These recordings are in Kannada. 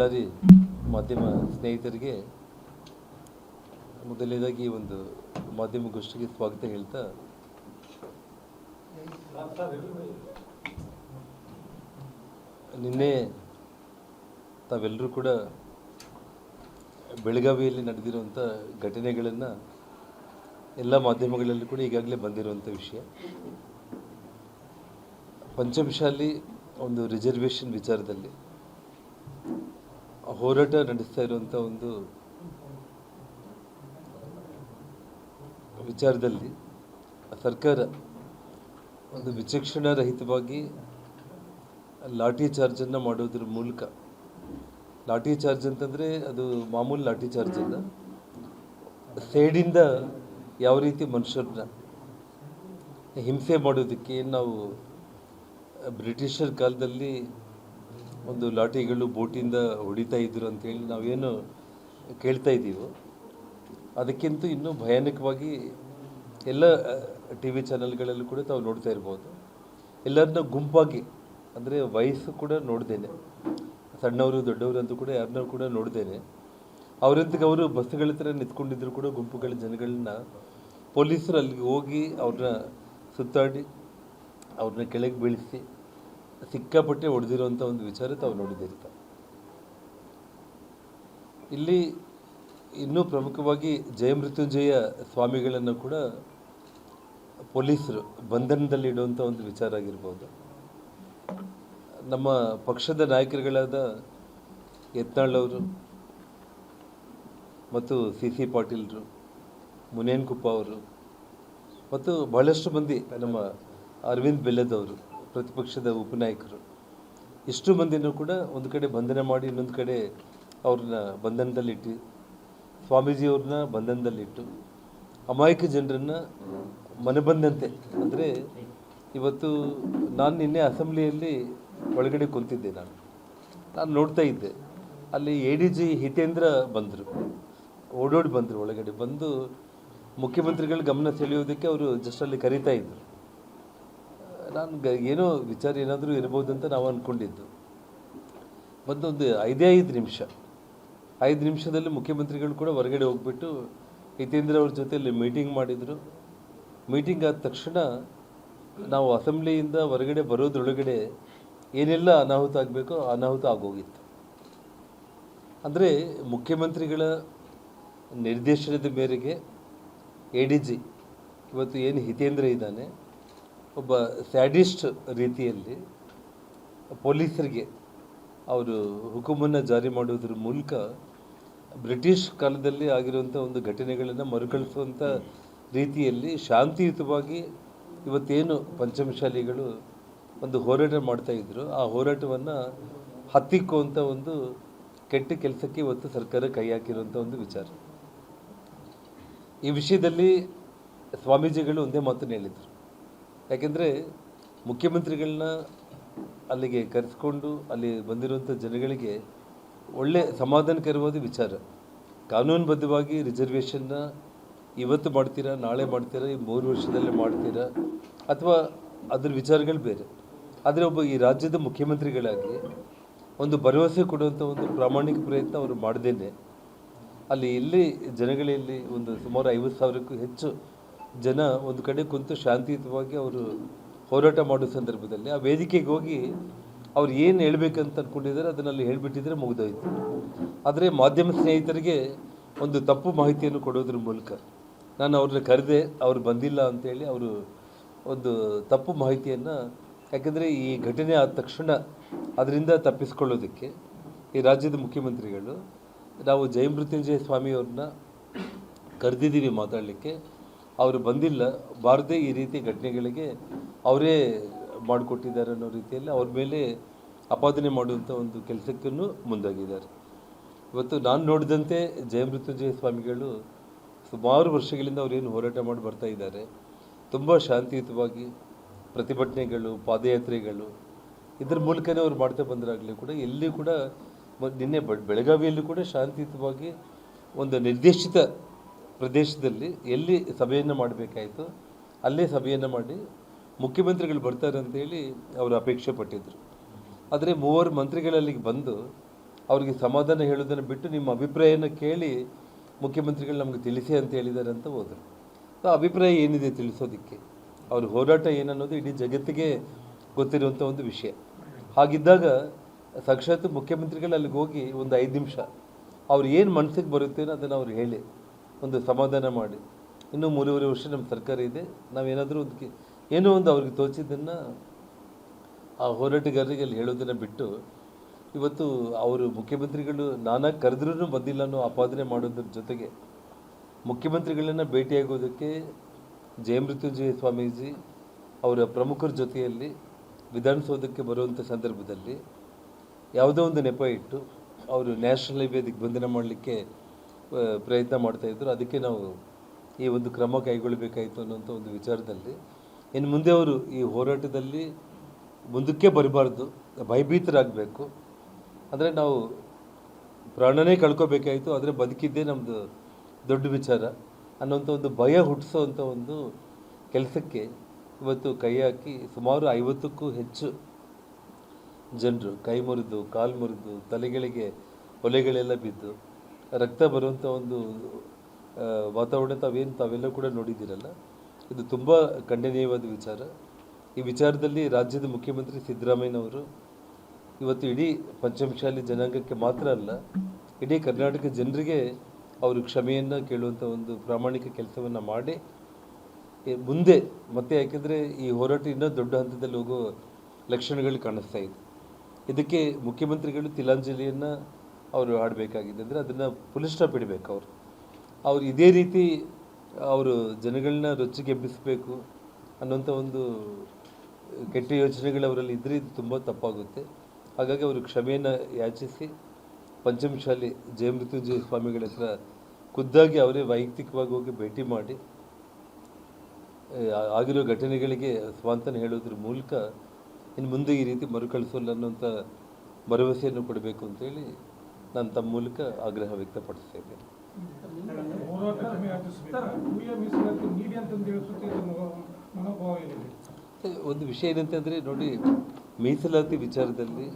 ಬಳ್ಳಾರಿ ಮಾಧ್ಯಮ ಸ್ನೇಹಿತರಿಗೆ ಮೊದಲನೇದಾಗಿ ಈ ಒಂದು ಮಾಧ್ಯಮಗೋಷ್ಠಿಗೆ ಸ್ವಾಗತ ಹೇಳ್ತಾ ನಿನ್ನೆ ತಾವೆಲ್ಲರೂ ಕೂಡ ಬೆಳಗಾವಿಯಲ್ಲಿ ನಡೆದಿರುವಂಥ ಘಟನೆಗಳನ್ನು ಎಲ್ಲ ಮಾಧ್ಯಮಗಳಲ್ಲೂ ಕೂಡ ಈಗಾಗಲೇ ಬಂದಿರುವಂಥ ವಿಷಯ. ಪಂಚಮಶಾಲಿ ಒಂದು ರಿಸರ್ವೇಷನ್ ವಿಚಾರದಲ್ಲಿ ಹೋರಾಟ ನಡೆಸ್ತಾ ಇರುವಂಥ ಒಂದು ವಿಚಾರದಲ್ಲಿ ಸರ್ಕಾರ ಒಂದು ವಿಚಕ್ಷಣ ರಹಿತವಾಗಿ ಲಾಠಿ ಚಾರ್ಜನ್ನು ಮಾಡೋದ್ರ ಮೂಲಕ, ಲಾಠಿ ಚಾರ್ಜ್ ಅಂತಂದರೆ ಅದು ಮಾಮೂಲು ಲಾಠಿ ಚಾರ್ಜ್ ಅಲ್ಲ ಸೇಡಿಂದ ಯಾವ ರೀತಿ ಮನುಷ್ಯರನ್ನ ಹಿಂಸೆ ಮಾಡೋದಕ್ಕೆ ನಾವು ಬ್ರಿಟಿಷರ್ ಕಾಲದಲ್ಲಿ ಒಂದು ಲಾಠಿಗಳು ಬೋಟಿಂದ ಹೊಡಿತಾ ಇದ್ರು ಅಂತೇಳಿ ನಾವೇನು ಕೇಳ್ತಾ ಇದ್ದೀವೋ, ಅದಕ್ಕಿಂತ ಇನ್ನೂ ಭಯಾನಕವಾಗಿ ಎಲ್ಲ ಟಿ ವಿ ಚಾನಲ್ಗಳಲ್ಲೂ ಕೂಡ ತಾವು ನೋಡ್ತಾ ಇರ್ಬೋದು. ಎಲ್ಲರನ್ನ ಗುಂಪಾಗಿ, ಅಂದರೆ ವಯಸ್ಸು ಕೂಡ ನೋಡ್ದೇನೆ, ಸಣ್ಣವರು ದೊಡ್ಡವರು ಅಂತೂ ಕೂಡ ಯಾರನ್ನೂ ಕೂಡ ನೋಡ್ದೇನೆ. ಅವರಂತಕ್ಕೆ ಅವರು ಬಸ್ಗಳ ಹತ್ರ ನಿಂತ್ಕೊಂಡಿದ್ರು ಕೂಡ ಗುಂಪುಗಳ ಜನಗಳನ್ನ ಪೊಲೀಸರು ಅಲ್ಲಿಗೆ ಹೋಗಿ ಅವ್ರನ್ನ ಸುತ್ತಾಡಿ, ಅವ್ರನ್ನ ಕೆಳಗೆ ಬೀಳಿಸಿ ಸಿಕ್ಕಾಪಟ್ಟೆ ಹೊಡೆದಿರುವಂಥ ಒಂದು ವಿಚಾರ ತಾವು ನೋಡಿದ್ದೀರಿ ಇಲ್ಲಿ ಇನ್ನೂ ಪ್ರಮುಖವಾಗಿ ಜಯಮೃತ್ಯುಂಜಯ ಸ್ವಾಮಿಗಳನ್ನು ಕೂಡ ಪೊಲೀಸರು ಬಂಧನದಲ್ಲಿ ಇಡುವಂಥ ಒಂದು ವಿಚಾರ ಆಗಿರ್ಬೋದು. ನಮ್ಮ ಪಕ್ಷದ ನಾಯಕರುಗಳಾದ ಯತ್ನಾಳ್ ಅವರು ಮತ್ತು ಸಿ ಸಿ ಪಾಟೀಲ್ರು ಮುನೇನ್ ಕುಪ್ಪ ಅವರು ಮತ್ತು ಬಹಳಷ್ಟು ಮಂದಿ ನಮ್ಮ ಅರವಿಂದ್ ಬೆಲ್ಲದವರು ಪ್ರತಿಪಕ್ಷದ ಉಪನಾಯಕರು. ಇಷ್ಟು ಮಂದಿನೂ ಕೂಡ ಒಂದು ಕಡೆ ಬಂಧನ ಮಾಡಿ ಇನ್ನೊಂದು ಕಡೆ ಅವ್ರನ್ನ ಬಂಧನದಲ್ಲಿಟ್ಟು, ಸ್ವಾಮೀಜಿಯವ್ರನ್ನ ಬಂಧನದಲ್ಲಿಟ್ಟು, ಅಮಾಯಕ ಜನರನ್ನು ಮನಬಂದಂತೆ. ಅಂದರೆ ಇವತ್ತು ನಾನು ನಿನ್ನೆ ಅಸೆಂಬ್ಲಿಯಲ್ಲಿ ಒಳಗಡೆ ಕುಂತಿದ್ದೆ ನಾನು. ನಾನು ನೋಡ್ತಾ ಇದ್ದೆ. ಅಲ್ಲಿ ಎ ಡಿ ಜಿ ಹಿತೇಂದ್ರ ಬಂದರು. ಓಡೋಡಿ ಬಂದರು ಒಳಗಡೆ. ಬಂದು ಮುಖ್ಯಮಂತ್ರಿಗಳ ಗಮನ ಸೆಳೆಯೋದಕ್ಕೆ ಅವರು ಜಸ್ಟ್ ಅಲ್ಲಿ ಕರೀತಾ ಇದ್ದರು ನಾನು ಏನೋ ವಿಚಾರ ಏನಾದರೂ ಇರ್ಬೋದು ಅಂತ ನಾವು ಅಂದ್ಕೊಂಡಿದ್ದು ಮತ್ತೊಂದು ಐದೇ ಐದು ನಿಮಿಷ. ಐದು ನಿಮಿಷದಲ್ಲಿ ಮುಖ್ಯಮಂತ್ರಿಗಳು ಕೂಡ ಹೊರಗಡೆ ಹೋಗ್ಬಿಟ್ಟು ಹಿತೇಂದ್ರ ಅವ್ರ ಜೊತೆಯಲ್ಲಿ ಮೀಟಿಂಗ್ ಮಾಡಿದರು. ಮೀಟಿಂಗ್ ಆದ ತಕ್ಷಣ ನಾವು ಅಸೆಂಬ್ಲಿಯಿಂದ ಹೊರಗಡೆ ಬರೋದ್ರೊಳಗಡೆ ಏನೆಲ್ಲ ಅನಾಹುತ ಆಗಬೇಕೋ ಅನಾಹುತ ಆಗೋಗಿತ್ತು. ಅಂದರೆ ಮುಖ್ಯಮಂತ್ರಿಗಳ ನಿರ್ದೇಶನದ ಮೇರೆಗೆ ಎ ಡಿ ಜಿ, ಇವತ್ತು ಏನು ಹಿತೇಂದ್ರ ಇದ್ದಾನೆ ಒಬ್ಬ ಸ್ಯಾಡಿಸ್ಟ್ ರೀತಿಯಲ್ಲಿ ಪೊಲೀಸರಿಗೆ ಅವರು ಹುಕುಮನ್ನು ಜಾರಿ ಮಾಡೋದ್ರ ಮೂಲಕ ಬ್ರಿಟಿಷ್ ಕಾಲದಲ್ಲಿ ಆಗಿರುವಂಥ ಒಂದು ಘಟನೆಗಳನ್ನು ಮರುಕಳಿಸುವಂಥ ರೀತಿಯಲ್ಲಿ ಶಾಂತಿಯುತವಾಗಿ ಇವತ್ತೇನು ಪಂಚಮಶಾಲಿಗಳು ಒಂದು ಹೋರಾಟ ಮಾಡ್ತಾ ಇದ್ರು, ಆ ಹೋರಾಟವನ್ನು ಹತ್ತಿಕ್ಕುವಂಥ ಒಂದು ಕೆಟ್ಟ ಕೆಲಸಕ್ಕೆ ಇವತ್ತು ಸರ್ಕಾರ ಕೈ ಹಾಕಿರುವಂಥ ಒಂದು ವಿಚಾರ. ಈ ವಿಷಯದಲ್ಲಿ ಸ್ವಾಮೀಜಿಗಳು ಒಂದೇ ಮಾತನ್ನು ಹೇಳಿದರು. ಯಾಕೆಂದರೆ ಮುಖ್ಯಮಂತ್ರಿಗಳನ್ನ ಅಲ್ಲಿಗೆ ಕರೆಸ್ಕೊಂಡು ಅಲ್ಲಿ ಬಂದಿರುವಂಥ ಜನಗಳಿಗೆ ಒಳ್ಳೆ ಸಮಾಧಾನಕರವಾದ ವಿಚಾರ. ಕಾನೂನುಬದ್ಧವಾಗಿ ರಿಸರ್ವೇಷನ್ನ ಇವತ್ತು ಮಾಡ್ತೀರಾ, ನಾಳೆ ಮಾಡ್ತೀರಾ, ಈ ಮೂರು ವರ್ಷದಲ್ಲೇ ಮಾಡ್ತೀರಾ, ಅಥವಾ ಅದ್ರ ವಿಚಾರಗಳು ಬೇರೆ. ಆದರೆ ಒಬ್ಬ ಈ ರಾಜ್ಯದ ಮುಖ್ಯಮಂತ್ರಿಗಳಾಗಿ ಒಂದು ಭರವಸೆ ಕೊಡುವಂಥ ಒಂದು ಪ್ರಾಮಾಣಿಕ ಪ್ರಯತ್ನ ಅವರು ಮಾಡ್ದೇನೆ. ಅಲ್ಲಿ ಇಲ್ಲಿ ಜನಗಳಲ್ಲಿ ಒಂದು ಸುಮಾರು ಐವತ್ತು ಸಾವಿರಕ್ಕೂ ಹೆಚ್ಚು ಜನ ಒಂದು ಕಡೆ ಕುಂತು ಶಾಂತಿಯುತವಾಗಿ ಅವರು ಹೋರಾಟ ಮಾಡೋ ಸಂದರ್ಭದಲ್ಲಿ ಆ ವೇದಿಕೆಗೆ ಹೋಗಿ ಅವ್ರು ಏನು ಹೇಳಬೇಕಂತ ಅಂದ್ಕೊಂಡಿದ್ದಾರೆ ಅದನ್ನಲ್ಲಿ ಹೇಳಿಬಿಟ್ಟಿದ್ರೆ ಮುಗಿದೋಯ್ತು. ಆದರೆ ಮಾಧ್ಯಮ ಸ್ನೇಹಿತರಿಗೆ ಒಂದು ತಪ್ಪು ಮಾಹಿತಿಯನ್ನು ಕೊಡೋದ್ರ ಮೂಲಕ ನಾನು ಅವ್ರನ್ನ ಕರೆದೆ, ಅವ್ರು ಬಂದಿಲ್ಲ ಅಂತೇಳಿ ಅವರು ಒಂದು ತಪ್ಪು ಮಾಹಿತಿಯನ್ನು, ಯಾಕೆಂದರೆ ಈ ಘಟನೆ ಆದ ತಕ್ಷಣ ಅದರಿಂದ ತಪ್ಪಿಸ್ಕೊಳ್ಳೋದಕ್ಕೆ ಈ ರಾಜ್ಯದ ಮುಖ್ಯಮಂತ್ರಿಗಳು, ನಾವು ಜಯಮೃತ್ಯುಂಜಯ ಸ್ವಾಮಿಯವ್ರನ್ನ ಕರೆದಿದ್ದೀವಿ ಮಾತಾಡಲಿಕ್ಕೆ. ಅವರು ಬಂದಿಲ್ಲ, ಬಾರದೆ ಈ ರೀತಿ ಘಟನೆಗಳಿಗೆ ಅವರೇ ಮಾಡಿಕೊಟ್ಟಿದ್ದಾರೆ ಅನ್ನೋ ರೀತಿಯಲ್ಲಿ ಅವ್ರ ಮೇಲೆ ಆಪಾದನೆ ಮಾಡುವಂಥ ಒಂದು ಕೆಲಸಕ್ಕೂ ಮುಂದಾಗಿದ್ದಾರೆ. ಇವತ್ತು ನಾನು ನೋಡಿದಂತೆ ಜಯಮೃತ್ಯುಂಜಯ ಸ್ವಾಮಿಗಳು ಸುಮಾರು ವರ್ಷಗಳಿಂದ ಅವರೇನು ಹೋರಾಟ ಮಾಡಿ ಬರ್ತಾ ಇದ್ದಾರೆ. ತುಂಬ ಶಾಂತಿಯುತವಾಗಿ ಪ್ರತಿಭಟನೆಗಳು, ಪಾದಯಾತ್ರೆಗಳು ಇದ್ರ ಮೂಲಕನೇ ಅವ್ರು ಮಾಡ್ತಾ ಬಂದರಾಗಲಿ ಕೂಡ ಎಲ್ಲಿ ಕೂಡ ನಿನ್ನೆ ಬೆಳಗಾವಿಯಲ್ಲೂ ಕೂಡ ಶಾಂತಿಯುತವಾಗಿ ಒಂದು ನಿರ್ದೇಶಿತ ಪ್ರದೇಶದಲ್ಲಿ ಎಲ್ಲಿ ಸಭೆಯನ್ನು ಮಾಡಬೇಕಾಯಿತು ಅಲ್ಲೇ ಸಭೆಯನ್ನು ಮಾಡಿ ಮುಖ್ಯಮಂತ್ರಿಗಳು ಬರ್ತಾರೆ ಅಂತೇಳಿ ಅವರು ಅಪೇಕ್ಷೆ ಪಟ್ಟಿದ್ದರು ಆದರೆ ಮೂವರು ಮಂತ್ರಿಗಳಲ್ಲಿಗೆ ಬಂದು ಅವರಿಗೆ ಸಮಾಧಾನ ಹೇಳೋದನ್ನು ಬಿಟ್ಟು ನಿಮ್ಮ ಅಭಿಪ್ರಾಯನ ಕೇಳಿ ಮುಖ್ಯಮಂತ್ರಿಗಳು ನಮಗೆ ತಿಳಿಸಿ ಅಂತ ಹೇಳಿದ್ದಾರೆ ಅಂತ ಹೋದರು. ಸೊ ಅಭಿಪ್ರಾಯ ಏನಿದೆ ತಿಳಿಸೋದಕ್ಕೆ? ಅವ್ರ ಹೋರಾಟ ಏನನ್ನೋದು ಇಡೀ ಜಗತ್ತಿಗೆ ಗೊತ್ತಿರುವಂಥ ಒಂದು ವಿಷಯ. ಹಾಗಿದ್ದಾಗ ಸಾಕ್ಷಾತ್ ಮುಖ್ಯಮಂತ್ರಿಗಳು ಅಲ್ಲಿಗೆ ಹೋಗಿ ಒಂದು ಐದು ನಿಮಿಷ ಅವ್ರು ಏನು ಮನಸ್ಸಿಗೆ ಬರುತ್ತೇನೋ ಅದನ್ನು ಅವ್ರು ಹೇಳಿ. ಒಂದು ಸಮಾಧಾನ ಮಾಡಿ. ಇನ್ನೂ ಮೂರುವರೆ ವರ್ಷ ನಮ್ಮ ಸರ್ಕಾರ ಇದೆ. ನಾವೇನಾದರೂ ಒಂದು ಏನೋ ಒಂದು ಅವ್ರಿಗೆ ತೋಚಿದ್ದನ್ನು ಆ ಹೋರಾಟಗಾರರಿಗೆ ಅಲ್ಲಿ ಹೇಳೋದನ್ನು ಬಿಟ್ಟು, ಇವತ್ತು ಅವರು ಮುಖ್ಯಮಂತ್ರಿಗಳು ನಾನಾ ಕರೆದ್ರೂ ಬಂದಿಲ್ಲ ಅನ್ನೋ ಆಪಾದನೆ ಮಾಡೋದ್ರ ಜೊತೆಗೆ ಮುಖ್ಯಮಂತ್ರಿಗಳನ್ನು ಭೇಟಿಯಾಗೋದಕ್ಕೆ ಜಯಮೃತ್ಯುಂಜಯ ಸ್ವಾಮೀಜಿ ಅವರ ಪ್ರಮುಖರ ಜೊತೆಯಲ್ಲಿ ವಿಧಾನಸೌಧಕ್ಕೆ ಬರುವಂಥ ಸಂದರ್ಭದಲ್ಲಿ ಯಾವುದೋ ಒಂದು ನೆಪ ಇಟ್ಟು ಅವರು ನ್ಯಾಷನಲ್ ಹೈವೇ ಬಂಧನ ಮಾಡಲಿಕ್ಕೆ ಪ್ರಯತ್ನ ಮಾಡ್ತಾಯಿದ್ರು ಅದಕ್ಕೆ ನಾವು ಈ ಒಂದು ಕ್ರಮ ಕೈಗೊಳ್ಳಬೇಕಾಯಿತು ಅನ್ನೋಂಥ ಒಂದು ವಿಚಾರದಲ್ಲಿ. ಇನ್ನು ಮುಂದೆ ಅವರು ಈ ಹೋರಾಟದಲ್ಲಿ ಮುಂದಕ್ಕೆ ಬರಬಾರ್ದು, ಭಯಭೀತರಾಗಬೇಕು. ಅಂದರೆ ನಾವು ಪ್ರಾಣನೇ ಕಳ್ಕೋಬೇಕಾಯಿತು, ಆದರೆ ಬದುಕಿದ್ದೇ ನಮ್ಮದು ದೊಡ್ಡ ವಿಚಾರ ಅನ್ನೋಂಥ ಒಂದು ಭಯ ಹುಟ್ಟಿಸೋವಂಥ ಒಂದು ಕೆಲಸಕ್ಕೆ ಇವತ್ತು ಕೈ ಹಾಕಿ ಸುಮಾರು ಐವತ್ತಕ್ಕೂ ಹೆಚ್ಚು ಜನರು ಕೈ ಮುರಿದು, ಕಾಲು ಮುರಿದು, ತಲೆಗಳಿಗೆ ಒಲೆಗಳೆಲ್ಲ ಬಿದ್ದು ರಕ್ತ ಬರುವಂಥ ಒಂದು ವಾತಾವರಣ ತಾವೇನು ತಾವೆಲ್ಲ ಕೂಡ ನೋಡಿದ್ದೀರಲ್ಲ? ಇದು ತುಂಬ ಖಂಡನೀಯವಾದ ವಿಚಾರ. ಈ ವಿಚಾರದಲ್ಲಿ ರಾಜ್ಯದ ಮುಖ್ಯಮಂತ್ರಿ ಸಿದ್ದರಾಮಯ್ಯನವರು ಇವತ್ತು ಇಡೀ ಪಂಚಮಶಾಲಿ ಜನಾಂಗಕ್ಕೆ ಮಾತ್ರ ಅಲ್ಲ, ಇಡೀ ಕರ್ನಾಟಕ ಜನರಿಗೆ ಅವರು ಕ್ಷಮೆಯನ್ನು ಕೇಳುವಂಥ ಒಂದು ಪ್ರಾಮಾಣಿಕ ಕೆಲಸವನ್ನು ಮಾಡಿ ಮುಂದೆ ಮತ್ತೆ ಯಾಕೆಂದರೆ ಈ ಹೋರಾಟ ಇನ್ನೂ ದೊಡ್ಡ ಹಂತದಲ್ಲಿ ಹೋಗೋ ಲಕ್ಷಣಗಳು ಕಾಣಿಸ್ತಾ ಇದೆ. ಇದಕ್ಕೆ ಮುಖ್ಯಮಂತ್ರಿಗಳು ತಿಲಾಂಜಲಿಯನ್ನು ಅವರು ಆಡಬೇಕಾಗಿದೆ ಅಂದರೆ ಅದನ್ನು ಪುಲಿಸ್ ಸ್ಟಾಪ್ ಇಡಬೇಕು ಅವರು. ಅವ್ರು ಇದೇ ರೀತಿ, ಅವರು ಜನಗಳನ್ನ ರೊಚ್ಚಿಗೆಬ್ಬಿಸಬೇಕು ಅನ್ನೋಂಥ ಒಂದು ಕೆಟ್ಟ ಯೋಚನೆಗಳು ಅವರಲ್ಲಿ ಇದ್ದರೆ ಇದು ತುಂಬ ತಪ್ಪಾಗುತ್ತೆ. ಹಾಗಾಗಿ ಅವರು ಕ್ಷಮೆಯನ್ನು ಯಾಚಿಸಿ, ಪಂಚಮಶಾಲಿ ಜಯಮೃತ್ಯುಂಜಯ ಸ್ವಾಮಿಗಳ ಹತ್ರ ಖುದ್ದಾಗಿ ಅವರೇ ವೈಯಕ್ತಿಕವಾಗಿ ಹೋಗಿ ಭೇಟಿ ಮಾಡಿ ಆಗಿರೋ ಘಟನೆಗಳಿಗೆ ಸ್ವಾಂತನ ಹೇಳೋದ್ರ ಮೂಲಕ ಇನ್ನು ಮುಂದೆ ಈ ರೀತಿ ಮರುಕಳಿಸೋಲ್ಲ ಅನ್ನೋಂಥ ಭರವಸೆಯನ್ನು ಕೊಡಬೇಕು ಅಂತೇಳಿ ನಾನು ತಮ್ಮ ಮೂಲಕ ಆಗ್ರಹ ವ್ಯಕ್ತಪಡಿಸ್ತಾ ಇದ್ದೇನೆ ಹೋರಾಟ ಭೂಮಿಯ ಮೀಸಲಾತಿ ನೀಡಿ ಅಂತಂದು ಹೇಳಿಸುತ್ತೆ ಮನೋಭಾವ ಏನಿದೆ ಮತ್ತೆ ಒಂದು ವಿಷಯ ಏನಂತಂದರೆ, ನೋಡಿ, ಮೀಸಲಾತಿ ವಿಚಾರದಲ್ಲಿ